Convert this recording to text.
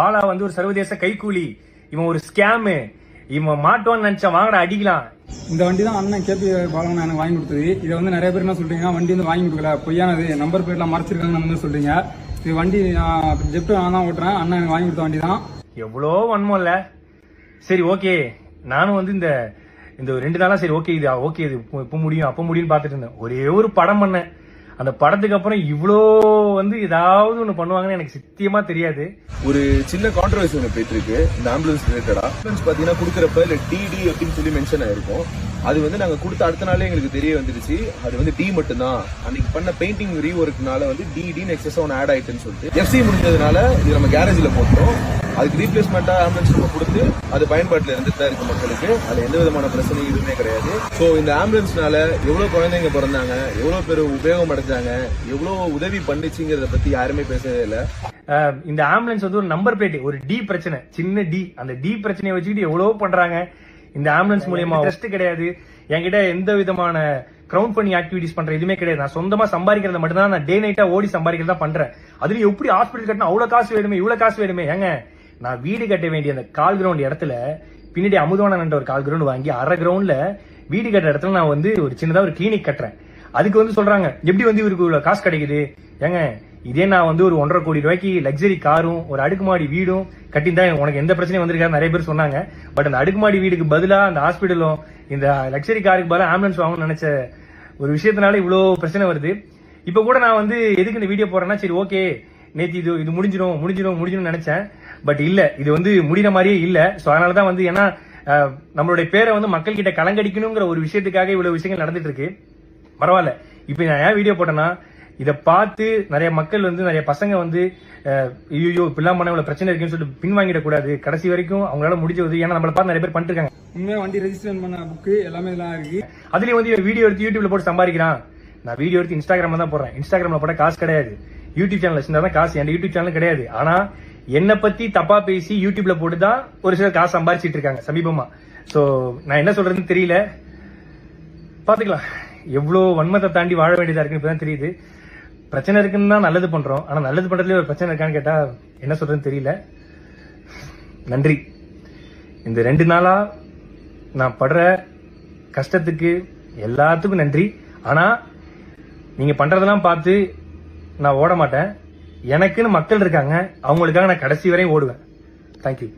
பாலா வந்து ஒரு சர்வதேச கைக்கூலி இவன் ஒரு ஸ்கேமு இவன் மாட்டோன்னு நினைச்சா வாங்கடா அடிக்கலாம். இந்த வண்டி தான் அண்ணன் கேபி பாலன் எனக்கு வாங்கி கொடுத்தது. இதை வந்து நிறைய பேர் என்ன சொல்றீங்க வண்டி வந்து வாங்கி கொடுக்கல. பொய்யானது. நம்பர் பிளேட்லாம் மறைச்சிருக்காங்கன்னு வந்து சொல்றீங்க. இது வண்டி நான் ஜெப்ட் நான் தான் ஓட்டுறேன். அண்ணன் எனக்கு வாங்கி கொடுத்த வண்டி தான். எவ்வளோ வன்மம் இல்ல. சரி ஓகே நானும் வந்து இந்த இந்த ஒரு ரெண்டு நாளா சரி ஓகே இது ஓகே இது இப்போ முடியும் அப்போ முடியும்னு பார்த்துட்டு இருந்தேன். ஒரே ஒரு படம் பண்ணேன். அந்த படத்துக்கு அப்புறம் இவ்வளோ வந்து ஏதாவது ஒன்று பண்ணுவாங்கன்னு எனக்கு சத்தியமா தெரியாது. ஒரு சின்ன கான்ட்ரவர்சி ஒன்று போயிட்டு இருக்கு இந்த ஆம்புலன்ஸ் ரிலேட்டடா ஆம்புலன்ஸ் பார்த்தீங்கன்னா கொடுக்குறப்ப இல்லை டிடி அப்படின்னு சொல்லி மென்ஷன் ஆயிருக்கும். அது வந்து நாங்கள் கொடுத்த அடுத்த நாளே எங்களுக்கு தெரிய வந்துருச்சு. அது வந்து டி மட்டும்தான். அன்னைக்கு பண்ண பெயிண்டிங் ரீ ஒர்க்னால வந்து டிடின்னு எக்ஸஸ் ஒன்று ஆட் ஆயிட்டுன்னு சொல்லிட்டு. எஃப்சி முடிஞ்சதுனால இது நம்ம கேரேஜில் போட்டோம். அதுக்கு ரீப்ளேஸ்மெண்டா ஆம்புலன்ஸ் நம்ம கொடுத்து அது பயன்பாட்டில் இருந்துட்டு தான் இருக்கு மக்களுக்கு. அதுல எந்த விதமான பிரச்சனையும் எதுவுமே கிடையாது. ஸோ இந்த ஆம்புலன்ஸ்னால எவ்வளவு குழந்தைங்க பிறந்தாங்க எவ்வளவு பேர் உபயோகம் அடைஞ்சாங்க எவ்வளவு உதவி பண்ணுச்சுங்கிறத பத்தி யாருமே பேசவே இல்லை. இந்த ஆம்புலன்ஸ் வந்து ஒரு நம்பர் பிளேட் ஒரு டி பிரச்சனை. சின்ன டி அந்த டி பிரச்சனையை வச்சுக்கிட்டு எவ்வளவோ பண்றாங்க. இந்த ஆம்புலன்ஸ் மூலியமா டெஸ்ட் கிடையாது. என்கிட்ட எந்த விதமான கிரவுண்ட் பண்ணி ஆக்டிவிட்டிஸ் பண்ற எதுவுமே கிடையாது. நான் சொந்தமா சம்பாதிக்கிறத மட்டும் தான் நான் டே நைட்டா ஓடி சம்பாதிக்கிறதா பண்றேன். அதுல எப்படி ஹாஸ்பிட்டல் கட்டினா அவ்வளவு காசு வேணுமே இவ்வளவு காசு வேணுமே. ஏங்க நான் வீடு கட்ட வேண்டிய அந்த கால் கிரவுண்ட் இடத்துல பின்னாடி அமுதவானன்ற ஒரு கால் கிரவுண்ட் வாங்கி அரை கிரவுண்ட்ல வீடு கட்டுற இடத்துல நான் வந்து ஒரு சின்னதா ஒரு கிளினிக் கட்டுறேன். அதுக்கு வந்து சொல்றாங்க எப்படி வந்து இவருக்கு இவ்வளவு காசு கிடைக்குது? ஏங்க இதே நான் வந்து ஒரு ஒன்றரை கோடி ரூபாய்க்கு லக்ஸரி காரும் ஒரு அடுக்குமாடி வீடும் கட்டியிருந்தா உனக்கு எந்த பிரச்சனையும் வந்திருக்காரு நிறைய பேர் சொன்னாங்க. பட் அந்த அடுக்குமாடி வீடுக்கு பதிலா அந்த ஹாஸ்பிட்டலும் இந்த லக்ஸரி காருக்கு பதிலாக ஆம்புலன்ஸ் வாங்கணும்னு நினைச்ச ஒரு விஷயத்தினால இவ்வளோ பிரச்சனை வருது. இப்போ கூட நான் வந்து எதுக்கு இந்த வீடியோ போறேன்னா சரி ஓகே நேத்து இது இது முடிஞ்சிடும் முடிஞ்சிடும் முடிஞ்சிடும் நினைச்சேன். பட் இல்ல இது வந்து முடிகிற மாதிரியே இல்ல. சோ அதனால தான் வந்து ஏன்னா நம்மளுடைய பேரை வந்து மக்கள் கிட்ட கலங்கடிக்கணுங்கிற ஒரு விஷயத்துக்காக இவ்வளவு விஷயங்கள் நடந்துட்டு இருக்கு பரவாயில்ல. இப்போ நான் ஏன் வீடியோ போட்டேன்னா இதை பார்த்து நிறைய மக்கள் வந்து நிறைய பசங்க வந்து ஐயோ இப்படிலாம் பண்ண இவ்வளவு பிரச்சனை இருக்குன்னு சொல்லிட்டு பின்வாங்கிடக்கூடாது கடைசி வரைக்கும் அவங்களால முடிஞ்ச உதவி ஏன்னா நம்மள பார்த்து நிறைய பேர் பண்ணிட்டு இருக்காங்க உண்மையா வண்டி ரெஜிஸ்ட்ரேஷன் பண்ண புக்கு எல்லாமே இதெல்லாம் இருக்கு. அதுலயும் வந்து வீடியோ எடுத்து யூடியூப்ல போட்டு சம்பாதிக்கிறான். நான் வீடியோ எடுத்து இன்ஸ்டாகிராம்ல தான் போடுறேன். இன்ஸ்டாகிராம்ல போட்டா காசு கிடையாது. யூடியூப் சேனல் வச்சிருந்தா தான் காசு என் யூடியூப் சேனல் கிடையாது. ஆனா என்ன பத்தி தப்பா பேசி யூடியூப்ல போட்டு தான் ஒரு சிலர் காசு சம்பாரிச்சிட்டு இருக்காங்க சமீபமா. சோ நான் என்ன சொல்றதுன்னு தெரியல. பாத்துக்கலாம். எவ்வளவு வன்மத்தை தாண்டி வாழ வேண்டியதா இருக்குன்னு இப்பதான் தெரியுது. பிரச்சனை இருக்குன்னு தான் நல்லது பண்றோம். ஆனா நல்லது பண்றதுல ஒரு பிரச்சனை இருக்கான்னு கேட்டா என்ன சொல்றதுன்னு தெரியல. நன்றி. இந்த ரெண்டு நாளா நான் படுற கஷ்டத்துக்கு எல்லாத்துக்கும் நன்றி. ஆனா நீங்க பண்றதெல்லாம் பார்த்து நான் ஓட மாட்டேன் எனக்குன்னு மக்கள் இருக்காங்க. அவங்களுக்காக நான் கடைசி வரையும் ஓடுவேன். தேங்க்யூ